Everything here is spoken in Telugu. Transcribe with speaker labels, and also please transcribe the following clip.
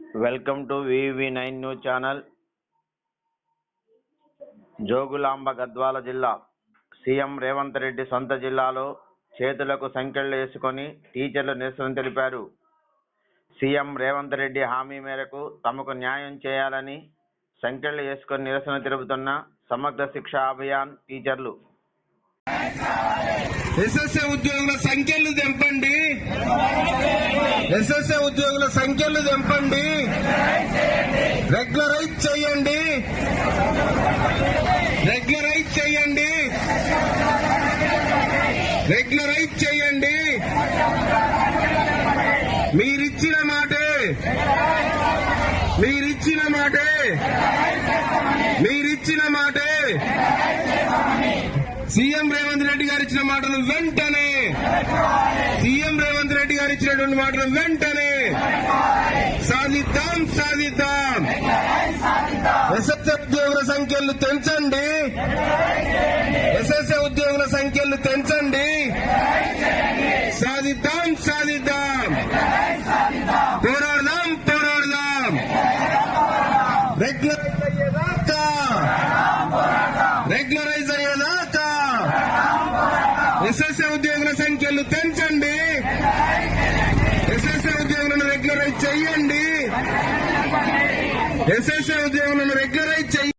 Speaker 1: Welcome to VV nine news channel Jogulamba Gadwal జిల్లా సీఎం రేవంత్ రెడ్డి సొంత జిల్లాలో చేతులకు సంఖ్యలు వేసుకొని టీచర్లు నిరసన తెలిపారు. సీఎం రేవంత్ రెడ్డి హామీ మేరకు తమకు న్యాయం చేయాలని సంఖ్యలు వేసుకొని నిరసన తెలుపుతున్న సమగ్ర శిక్ష అభియాన్ టీచర్లు.
Speaker 2: ఎస్ఎస్ఏ ఉద్యోగుల సంఖ్యలు తెంపండి. ఎస్ఎస్ఏ ఉద్యోగుల సంఖ్యలు తెంపండి. రెగ్యులరైజ్ చేయండి. రెగ్యులరైజ్ చేయండి. రెగ్యులరైజ్ చేయండి. మీరిచ్చిన మాటే. మీరిచ్చిన మాటే. మీరిచ్చిన మాటే. సీఎం రేవంత్ రెడ్డి గారు ఇచ్చిన మాటలు వెంటనే. సీఎం ఇచ్చినటువంటి మాటలు వెంటనే సాధిద్దాం సాధిద్దాం. ఎస్ఎస్ఎ ఉద్యోగుల సంఖ్యలు పెంచండి. ఎస్ఎస్ఎ ఉద్యోగుల సంఖ్యలు పెంచండి. సాధిద్దాం సాధిద్దాం. పోరాడదాం పోరాడదాం. రెగ్యులరైజ్ అయ్యేదాకా. రెగ్యులరైజ్ అయ్యేదాకా. ఎస్ఎస్ఏ ఉద్యోగుల సంఖ్యలు పెంచండి. చెయ్యండి ఎస్ఎస్ఏ ఉద్యోగులను రెగ్యులరైజ్